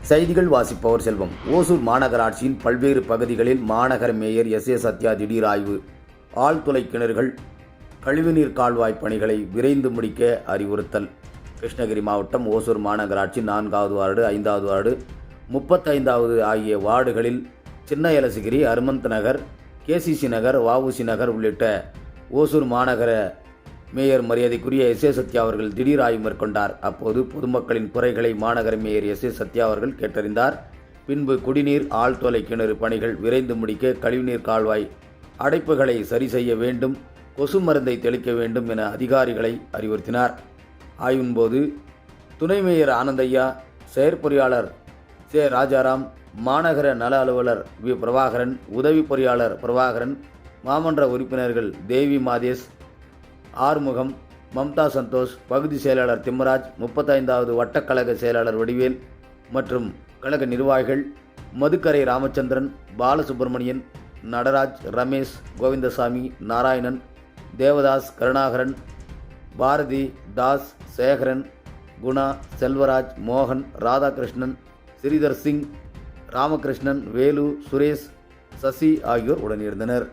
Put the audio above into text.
செய்திகள் வாசிப்பவர் செல்வம். ஓசூர் மாநகராட்சியின் பல்வேறு பகுதிகளில் மாநகர மேயர் எஸ். ஏ. சத்யா திடீர் ஆய்வு. ஆழ்துளை கிணறுகள் கழிவுநீர் கால்வாய் பணிகளை விரைந்து முடிக்க அறிவுறுத்தல். கிருஷ்ணகிரி மாவட்டம் ஓசூர் மாநகராட்சி நான்காவது வார்டு ஐந்தாவது வார்டு முப்பத்தைந்தாவது ஆகிய வார்டுகளில் சின்ன எலசகிரி அருமந்த் நகர் கேசிசி நகர் வஉசி நகர் உள்ளிட்ட ஓசூர் மாநகர மேயர் மரியாதைக்குரிய எஸ் ஏ சத்யா அவர்கள் திடீர் ஆய்வு மேற்கொண்டார். அப்போது பொதுமக்களின் குறைகளை மாநகர மேயர் எஸ் ஏ சத்யா அவர்கள் கேட்டறிந்தார். பின்பு குடிநீர் ஆழ்துளை கிணறு பணிகள் விரைந்து முடிக்க கழிவுநீர் கால்வாய் அடைப்புகளை சரி செய்ய வேண்டும் கொசு மருந்தை தெளிக்க வேண்டும் என அதிகாரிகளை அறிவுறுத்தினார். ஆய்வின்போது துணை மேயர் ஆனந்தையா செயற்பொறியாளர் தே ராஜாராம் மாநகர நல அலுவலர் வி. பிரபாகரன் உதவி பொறியாளர் பிரபாகரன் மாமன்ற உறுப்பினர்கள் தேவி மாதேஷ் ஆறுமுகம் மம்தா சந்தோஷ் பகுதி செயலாளர் திம்மராஜ் முப்பத்தைந்தாவது வட்டக்கழக செயலாளர் வடிவேல் மற்றும் கழக நிர்வாகிகள் மதுக்கரை ராமச்சந்திரன் பாலசுப்பிரமணியன் நடராஜ் ரமேஷ் கோவிந்தசாமி நாராயணன் தேவதாஸ் கருணாகரன் பாரதி தாஸ் சேகரன் குணா செல்வராஜ் மோகன் ராதாகிருஷ்ணன் ஸ்ரீதர் சிங் ராமகிருஷ்ணன் வேலு சுரேஷ் சசி ஆகியோர் உடனிருந்தனர்.